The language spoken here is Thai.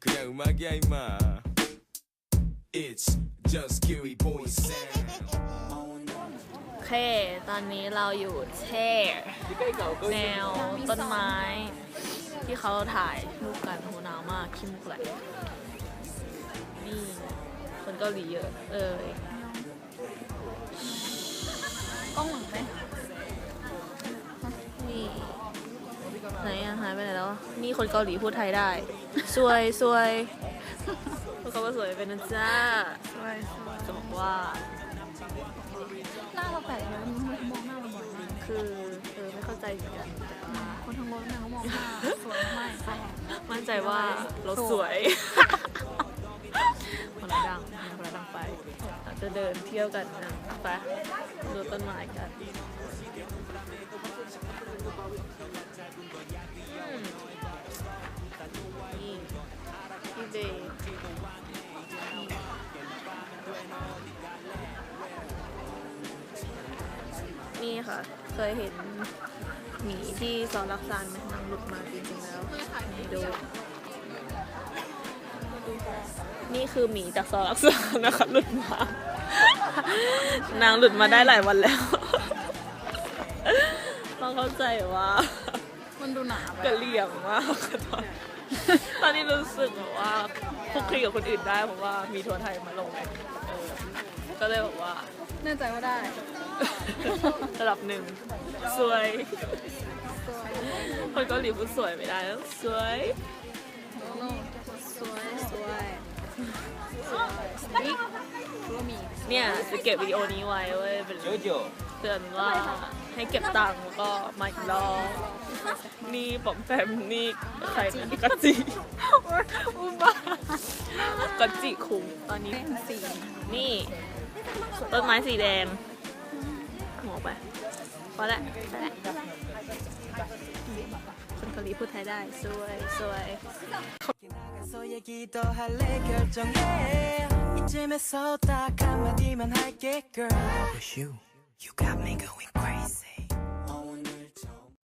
食らう間際今 It's just Kiwi Boy Sound โอเค ตอนนี้เราอยู่เท่แนวต้นไม้ ที่เขาถ่ายรูปกันโหหนาวมากคิมกแหลนี่คนเกาหลีเยอะ เอ้ยกล้องหลังไหมนี่ ไหนอะหายไปไหนแล้วอะนี่คนเกาหลีพูดไทยได้ สวยสวยพวกเขาว่าสวยเป็นนะจ้าสวยสวยจะบอกว่าหน้าเราแปลกเลยมันมองหน้าเราบ่อยมากคือเออไม่เข้าใจเหมือนกันคนทั้งรถเนี่ยเขามองหน้าสวยมากใช่มั่นใจว่าเราสวยคนละดังคนละดังไปเราจะเดินเที่ยวกันนะไปดูต้นไม้กัน นี่ค่ะ เคยเห็นหมีที่ซอนรักซานไหมนางหลุดมาจริงๆแล้วนี่ดูนี่คือหมีจากซอรักษานะคะหลุดมา นางหลุดมาได้หลายวันแล้วต้องเข้าใจว่ามันดูหนาไปกระเหลี่ยมมากตอนตอนนี้รู้สึกแบบว่าคลุกคลีกับคนอื่นได้เพราะว่ามีทัวร์ไทยมาลงไงเออก็เลยแบบว่าแน่ใจว่าได้ ระดับหนึ่งสวยสวย คนเกาหลีพูดสวยไม่ได้แล้วสวยโนโน่สวย สวยสวยสติ๊กก็มีเนี่ยจะเก็บวิดีโอนี้ไว้เว้ยเป็น조조เตือนว่าให้เก็บตังค์แล้วก็มาอีกรอบนี่ปอมแปมนี่ใครนะกัจจิอุบากัจจิคุงตอนนี้เป็นสีนี่ต้นไม้สีแดง อกไปพอละพอละคนเกาหลีพูดไทยได้สวยสวย you got me going crazy